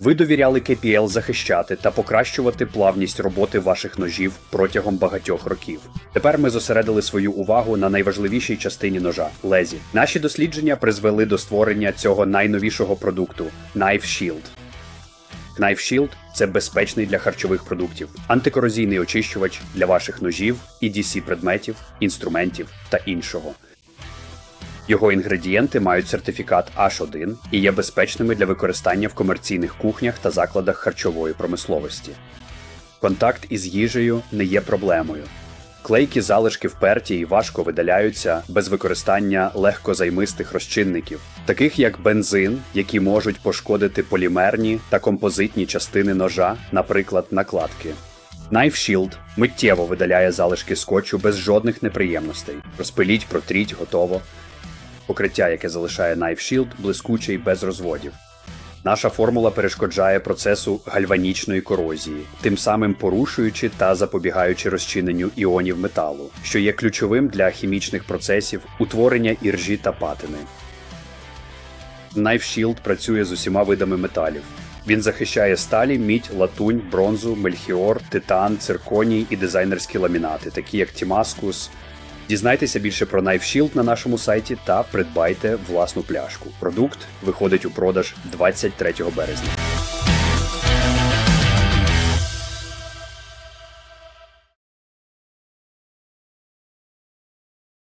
Ви довіряли KPL захищати та покращувати плавність роботи ваших ножів протягом багатьох років. Тепер ми зосередили свою увагу на найважливішій частині ножа лезі. Наші дослідження призвели до створення цього найновішого продукту Knife Shield. Knife Shield – це безпечний для харчових продуктів, антикорозійний очищувач для ваших ножів, EDC предметів, інструментів та іншого. Його інгредієнти мають сертифікат H1 і є безпечними для використання в комерційних кухнях та закладах харчової промисловості. Контакт із їжею не є проблемою. Клейкі залишки вперті і важко видаляються без використання легкозаймистих розчинників, таких як бензин, які можуть пошкодити полімерні та композитні частини ножа, наприклад, накладки. Knife Shield миттєво видаляє залишки скотчу без жодних неприємностей. Розпиліть, протріть, готово. Покриття, яке залишає Knife Shield, блискуче і без розводів. Наша формула перешкоджає процесу гальванічної корозії, тим самим порушуючи та запобігаючи розчиненню іонів металу, що є ключовим для хімічних процесів утворення іржі та патини. Knife Shield працює з усіма видами металів. Він захищає сталі, мідь, латунь, бронзу, мельхіор, титан, цирконій і дизайнерські ламінати, такі як Тімаскус. Дізнайтеся більше про Knife Shield на нашому сайті та придбайте власну пляшку. Продукт виходить у продаж 23 березня.